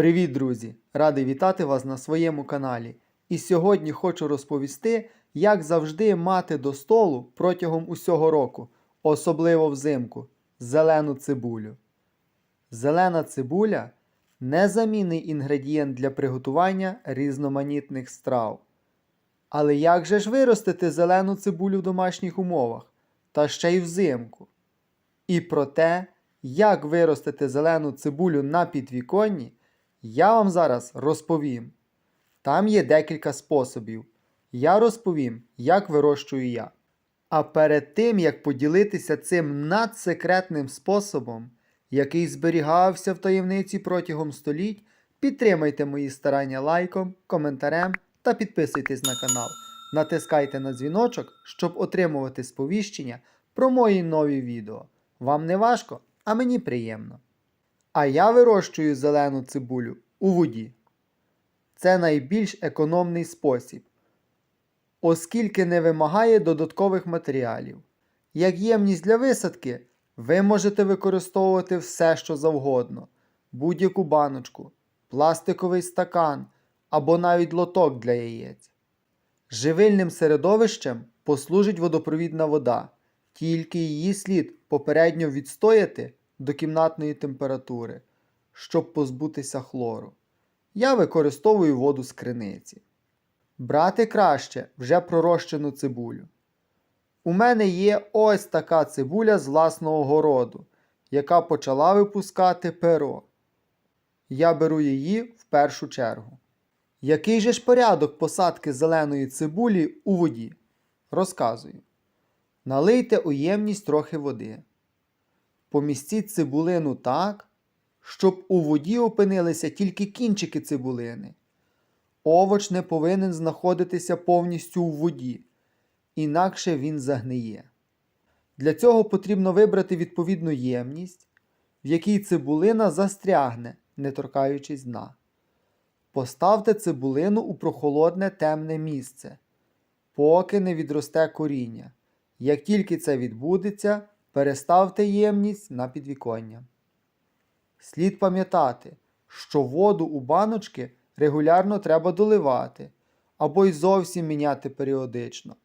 Привіт, друзі! Радий вітати вас на своєму каналі. І сьогодні хочу розповісти, як завжди мати до столу протягом усього року, особливо взимку, зелену цибулю. Зелена цибуля незамінний інгредієнт для приготування різноманітних страв. Але як же ж виростити зелену цибулю в домашніх умовах, та ще й взимку? І про те, як виростити зелену цибулю на підвіконні, я вам зараз розповім. Там є декілька способів. Я розповім, як вирощую я. А перед тим, як поділитися цим надсекретним способом, який зберігався в таємниці протягом століть, підтримайте мої старання лайком, коментарем та підписуйтесь на канал. Натискайте на дзвіночок, щоб отримувати сповіщення про мої нові відео. Вам не важко, а мені приємно. А я вирощую зелену цибулю у воді. Це найбільш економний спосіб, оскільки не вимагає додаткових матеріалів. Як ємність для висадки, ви можете використовувати все, що завгодно, будь-яку баночку, пластиковий стакан або навіть лоток для яєць. Живильним середовищем послужить водопровідна вода, тільки її слід попередньо відстояти до кімнатної температури, щоб позбутися хлору. Я використовую воду з криниці. Брати краще вже пророщену цибулю. У мене є ось така цибуля з власного городу, яка почала випускати перо. Я беру її в першу чергу. Який же ж порядок посадки зеленої цибулі у воді? Розказую. Налийте у ємність трохи води. Помістіть цибулину так, щоб у воді опинилися тільки кінчики цибулини. Овоч не повинен знаходитися повністю у воді, інакше він загниє. Для цього потрібно вибрати відповідну ємність, в якій цибулина застрягне, не торкаючись дна. Поставте цибулину у прохолодне темне місце, поки не відросте коріння. Як тільки це відбудеться, переставте ємність на підвіконня. Слід пам'ятати, що воду у баночки регулярно треба доливати або й зовсім міняти періодично.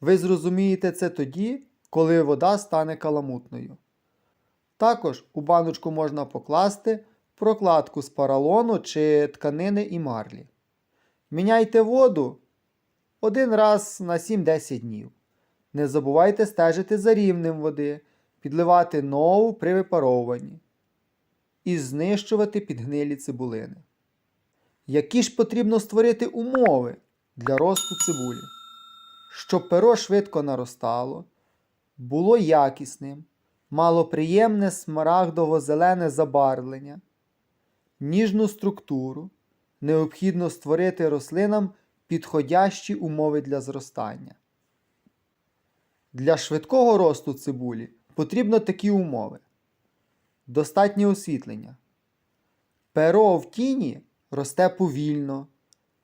Ви зрозумієте це тоді, коли вода стане каламутною. Також у баночку можна покласти прокладку з паралону чи тканини і марлі. Міняйте воду один раз на 7-10 днів. Не забувайте стежити за рівнем води, підливати нову при випаровуванні і знищувати підгнилі цибулини. Які ж потрібно створити умови для росту цибулі? Щоб перо швидко наростало, було якісним, мало приємне смарагдово-зелене забарвлення, ніжну структуру, необхідно створити рослинам підходящі умови для зростання. Для швидкого росту цибулі потрібно такі умови. Достатнє освітлення. Перо в тіні росте повільно,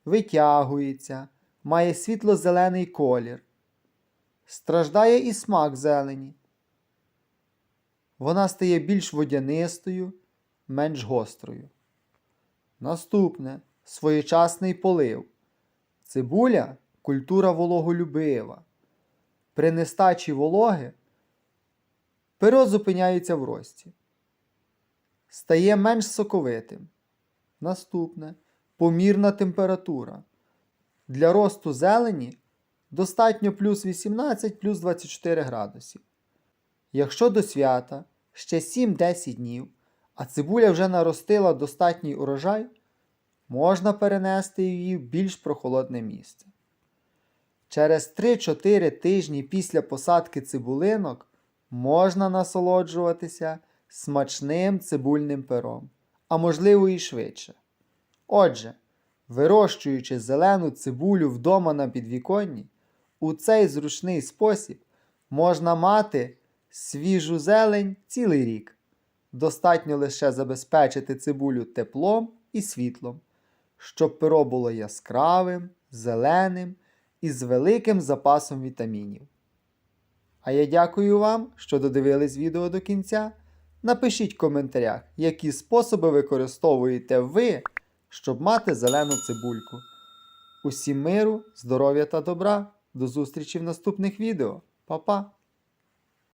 витягується, має світло-зелений колір. Страждає і смак зелені. Вона стає більш водянистою, менш гострою. Наступне своєчасний полив. Цибуля культура вологолюбива. При нестачі вологи перо зупиняється в рості. Стає менш соковитим. Наступне помірна температура. Для росту зелені достатньо плюс 18 плюс 24 градусів. Якщо до свята ще 7-10 днів, а цибуля вже наростила достатній урожай, можна перенести її в більш прохолодне місце. Через 3-4 тижні після посадки цибулинок можна насолоджуватися смачним цибульним пером, а можливо і швидше. Отже, вирощуючи зелену цибулю вдома на підвіконні, у цей зручний спосіб можна мати свіжу зелень цілий рік. Достатньо лише забезпечити цибулю теплом і світлом, щоб перо було яскравим, зеленим і з великим запасом вітамінів. А я дякую вам, що додивились відео до кінця. Напишіть в коментарях, які способи використовуєте ви, щоб мати зелену цибульку. Усім миру, здоров'я та добра. До зустрічі в наступних відео. Па-па!